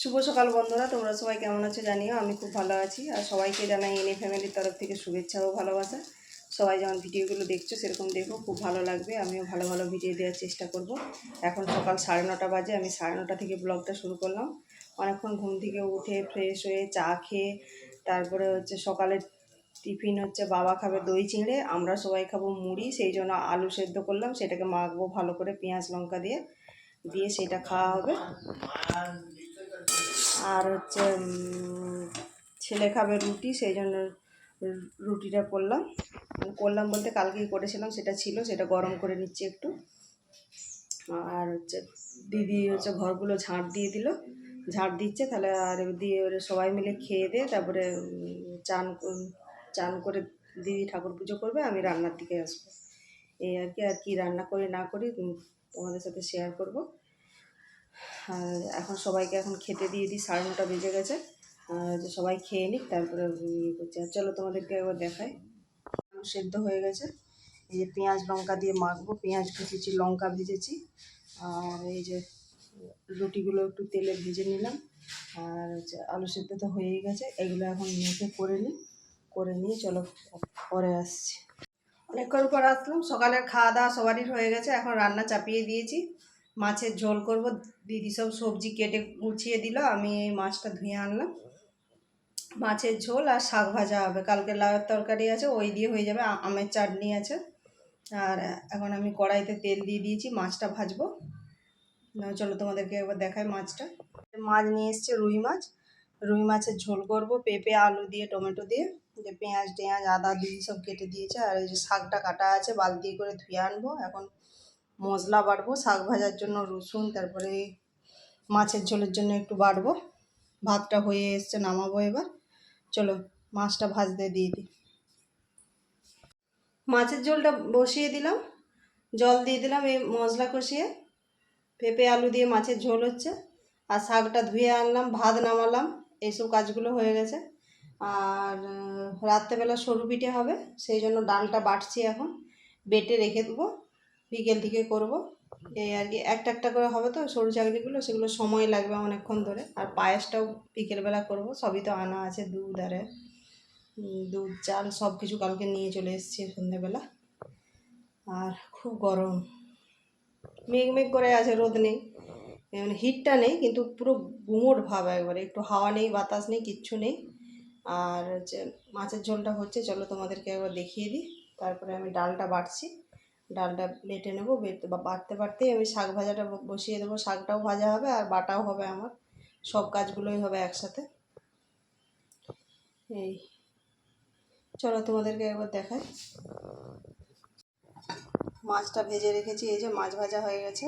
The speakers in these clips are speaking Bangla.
শুভ সকাল বন্ধুরা, তোমরা সবাই কেমন আছো জানিও, আমি খুব ভালো আছি। আর সবাইকে জানাই এনে ফ্যামিলির তরফ থেকে শুভেচ্ছা ও ভালোবাসা। সবাই যেমন ভিডিওগুলো দেখছ, সেরকম দেখো, খুব ভালো লাগবে। আমিও ভালো ভালো ভিডিও দেওয়ার চেষ্টা করব। এখন সকাল সাড়ে নটা বাজে, আমি সাড়ে নটা থেকে ব্লগটা শুরু করলাম। অনেকক্ষণ ঘুম থেকে উঠে ফ্রেশ হয়ে চা খেয়ে, তারপরে হচ্ছে সকালের টিফিন হচ্ছে বাবা খাবে দই চিঁড়ে, আমরা সবাই খাব মুড়ি, সেই জন্য আলু সেদ্ধ করলাম, সেটাকে মাখবো ভালো করে পেঁয়াজ, লঙ্কা দিয়ে দিয়ে সেটা খাওয়া হবে। আর হচ্ছে ছেলে খাবে রুটি, সেই জন্য রুটিটা করলাম। করলাম বলতে কালকেই করেছিলাম, সেটা ছিল, সেটা গরম করে নিচ্ছি একটু। আর হচ্ছে, দিদি হচ্ছে ঘরগুলো ঝাঁট দিয়ে দিল। ঝাঁট দিচ্ছে, তাহলে আর দিয়ে সবাই মিলে খেয়ে দিয়ে তারপরে চান চান করে দিদি ঠাকুর পুজো করবে, আমি রান্নার দিকে আসব। এই আর কি আর কি রান্না করি না করি, তোমাদের সাথে শেয়ার করব। আর এখন সবাইকে এখন খেতে দিয়ে দিই, সাড়ে নটা বেজে গেছে। যে সবাই খেয়ে নিক, তারপরে ইয়ে করছে। আর চলো তোমাদেরকে একবার দেখাই। সেদ্ধ হয়ে গেছে। এই যে পেঁয়াজ লঙ্কা দিয়ে মাখবো, পেঁয়াজ কুচেছি লঙ্কা ভেজেছি। আর এই যে রুটিগুলো একটু তেলে ভেজে নিলাম। আর হচ্ছে আলু সেদ্ধ তো হয়েই গেছে, এগুলো এখন মেখে করে নিই। করে নিয়ে চলো পরে আসছি। অনেকক্ষণ পর আসলাম, সকালের খাওয়া দাওয়া সবারই হয়ে গেছে, এখন রান্না চাপিয়ে দিয়েছি। মাছের ঝোল করব। দিদি সব সবজি কেটে গুছিয়ে দিল, আমি এই মাছটা ধুয়ে আনলাম। মাছের ঝোল আর শাক ভাজা হবে। কালকে লাউয়ের তরকারি আছে, ওই দিয়ে হয়ে যাবে আমের চাটনি আছে। আর এখন আমি কড়াইতে তেল দিয়ে দিয়েছি, মাছটা ভাজবো। চলো তোমাদেরকে একবার দেখাই মাছটা। মাছ নিয়ে এসছে রুই মাছ। রুই মাছের ঝোল করব, পেঁপে, আলু দিয়ে, টমেটো দিয়ে। যে পেঁয়াজ, টেঁয়াজ, আদা দিয়ে সব কেটে দিয়েছে। আর এই যে শাকটা কাটা আছে, বালতি করে ধুয়ে আনব। এখন মশলা বাটবো শাক ভাজার জন্য রসুন, তারপরে মাছের ঝোলের জন্য একটু বাটবো ভাতটা হয়ে এসছে, নামাবো এবার। চলো, মাছটা ভাজতে দিয়ে দিই। মাছের ঝোলটা বসিয়ে দিলাম, জল দিয়ে দিলাম এই মশলা কষিয়ে। পেঁপে, আলু দিয়ে মাছের ঝোল হচ্ছে। আর শাকটা ধুয়ে আনলাম, ভাত নামালাম এইসব কাজগুলো হয়ে গেছে। আর রাত্রেবেলা সরু পিঠে হবে, সেই জন্য ডালটা বাটছি এখন, বেটে রেখে দেবো। বিকেল থেকে করব। এই আর কি, একটা একটা করে হবে তো সরু চাকরিগুলো, সেগুলো সময় লাগবে অনেকক্ষণ ধরে। আর পায়েসটাও বিকেলবেলা করব, সবই তো আনা আছে, দুধ, আরে দুধ, চাল সব কিছু কালকে নিয়ে চলে এসেছি সন্ধ্যেবেলা আর খুব গরম। মেঘ মেঘ করে আছে, রোদ নেই। মানে হিটটা নেই, কিন্তু পুরো গুমোট ভাব একবারে। একটু হাওয়া নেই, বাতাস নেই, কিচ্ছু নেই। আর হচ্ছে মাছের ঝোলটা হচ্ছে, চলো তোমাদেরকে একবার দেখিয়ে দিই। তারপরে আমি ডালটা বাটছি। ডালটা বেটে নেব, বেটে বা বাটতে বাটতেই আমি শাক ভাজাটা বসিয়ে দেবো। শাকটাও ভাজা হবে আর বাটাও হবে আমার। সব কাজগুলোই হবে একসাথে। এই। চলো তোমাদেরকে একবার দেখাই। মাছটা ভেজে রেখেছি, এই যে মাছ ভাজা হয়ে গেছে।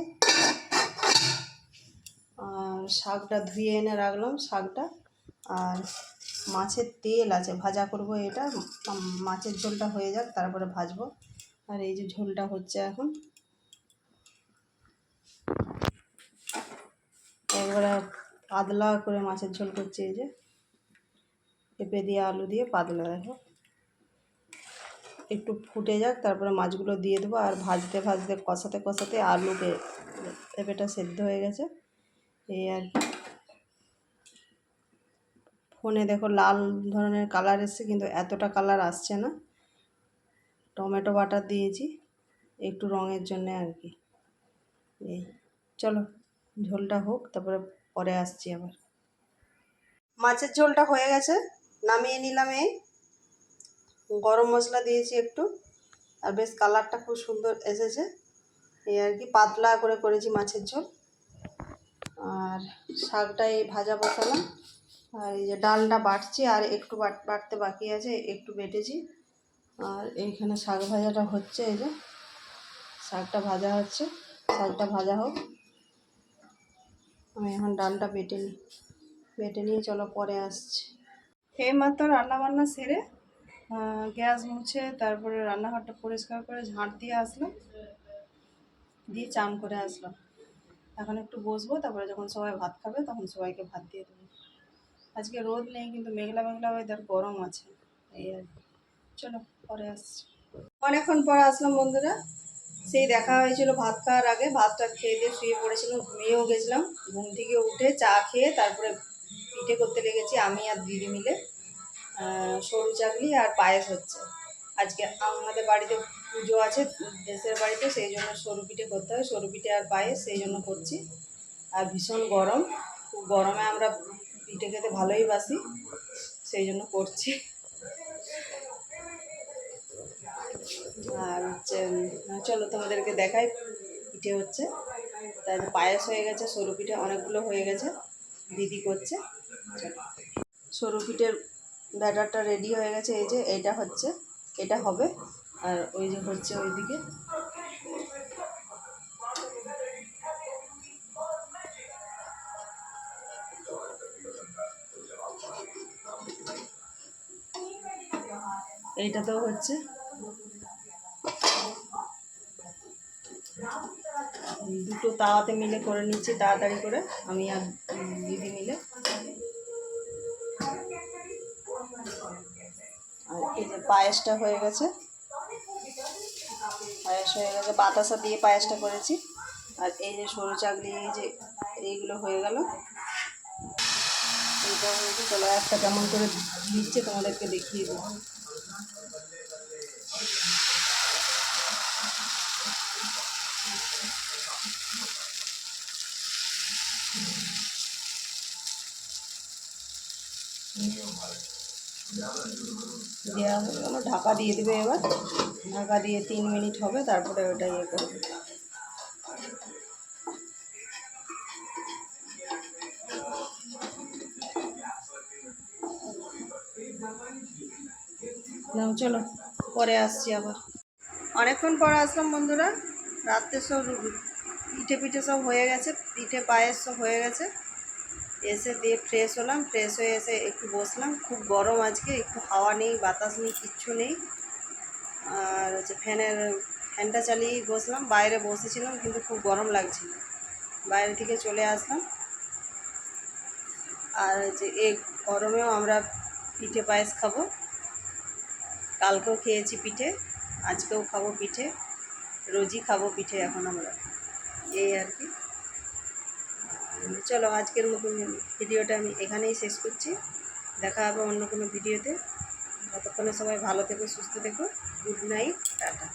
আর শাকটা ধুয়ে এনে রাখলাম, শাকটা। আর মাছের তেল আছে, ভাজা করব এটা। মাছের ঝোলটা হয়ে যাক, তারপরে ভাজবো। আর এই যে ঝোলটা হচ্ছে এখন। একবারে পাতলা করে মাছের ঝোল করছে এই যে। পেঁপে দিয়ে, আলু দিয়ে পাতলা, দেখো। একটু ফুটে যাক, তারপরে মাছগুলো দিয়ে দেবো। আর ভাজতে ভাজতে, কষাতে কষাতে আলুকে, পেঁপেটা সেদ্ধ হয়ে গেছে। এই আর ফোনে দেখো লাল ধরনের কালার এসছে, কিন্তু এতটা কালার আসছে না। টমেটো বাটার দিয়েছি, একটু রঙের জন্য আর কি। এই, চলো, ঝোলটা হোক, তারপরে পরে আসছি আবার। মাছের ঝোলটা হয়ে গেছে, নামিয়ে নিলাম এই। গরম মশলা দিয়েছি একটু, আর বেশ কালারটা খুব সুন্দর এসেছে। এই আর কি, পাতলা করে করেছি মাছের ঝোল। আর শাকটা এই ভাজা বসালাম। আর এই যে ডালটা বাটছি, আর একটু বাট, বাটতে বাকি আছে, একটু বেটেছি। আর এইখানে শাক ভাজাটা হচ্ছে, এই যে শাকটা ভাজা হচ্ছে। শাকটা ভাজা হোক। আমি এখন ডালটা বেটে নিই বেটে নিয়ে চলো পরে আসছি। এই মাত্র রান্না বান্না সেরে গ্যাস মুছে তারপরে রান্নাঘরটা পরিষ্কার করে ঝাঁট দিয়ে আসলাম। দিয়ে চান করে আসলাম। এখন একটু বসবো, তারপরে যখন সবাই ভাত খাবে তখন সবাইকে ভাত দিয়ে দেবো। আজকে রোদ নেই, কিন্তু মেঘলা মেঘলা ওয়েদার গরম আছে। এই আর। চলো। পরে আসছি। অনেকক্ষণ পরে আসলাম বন্ধুরা। সেই দেখা হয়েছিল ভাত খাওয়ার আগে। ভাতটা খেয়ে দিয়ে শুয়ে পড়েছিলাম, ঘুমিয়েও গেছিলাম। ঘুম থেকে উঠে চা খেয়ে তারপরে পিঠে করতে লেগেছি আমি আর দিদি মিলে। সরু চাকলি আর পায়েস হচ্ছে। আজকে আমাদের বাড়িতে পুজো আছে, দেশের বাড়িতে, সেই জন্য সরু পিঠে করতে হয়। সরু পিঠে আর পায়েস, সেই জন্য করছি। আর ভীষণ গরম। খুব গরমে আমরা পিঠে খেতে ভালোই বাসি, সেই জন্য করছি। আর হচ্ছে চলো তোমাদেরকে দেখাই। পিঠে হচ্ছে। তাই পায়েস হয়ে গেছে, সরু পিঠে অনেকগুলো হয়ে গেছে। দিদি করছে। সরু পিঠের ব্যাটারটা রেডি হয়ে গেছে। এই যে এইটা হচ্ছে, এটা হবে। আর ওই যে হচ্ছে ওইদিকে। এইটাতেও হচ্ছে। দুটো তাওয়াতে মিলে করে নিচ্ছি, তাড়াতাড়ি করে। আমি আর দিদি মিলে। আর এই যে পায়েসটা হয়ে গেছে। পায়েস হয়ে গেছে, বাতাসা দিয়ে পায়েসটা করেছি। আর এই যে সরু চাকলি, এই যে এইগুলো হয়ে গেল। এইটা হয়েছে চলো একটা কেমন করে দিচ্ছে তোমাদেরকে দেখিয়ে দেবো দেওয়া হয়ে গেলো। ঢাকা দিয়ে দেবে এবার। ঢাকা দিয়ে তিন মিনিট হবে, তারপরে ওটা ইয়ে করবে। চলো, পরে আসছি আবার। অনেকক্ষণ পরে আসলাম বন্ধুরা, রাত্রে সব পিঠে পিঠে সব হয়ে গেছে, পিঠে পায়েস সব হয়ে গেছে। এসে দিয়ে ফ্রেশ হলাম ফ্রেশ হয়ে এসে একটু বসলাম। খুব গরম আজকে, একটু হাওয়া নেই, বাতাস নেই, কিচ্ছু নেই। আর হচ্ছে ফ্যানের, ফ্যানটা চালিয়েই বসলাম, বাইরে বসেছিলাম কিন্তু খুব গরম লাগছিল। বাইরে থেকে চলে আসলাম। আর হচ্ছে এই গরমেও আমরা পিঠে পায়েস খাব। কালকেও খেয়েছি পিঠে, আজকেও খাব পিঠে। রোজই খাব পিঠে এখন আমরা। এই আর কি। চলো আজকের মতো ভিডিওটা আমি এখানেই শেষ করছি। দেখা হবে অন্য কোনো ভিডিওতে। ততক্ষণে সবাই ভালো থেকো, সুস্থ থেকো। Good night, tata.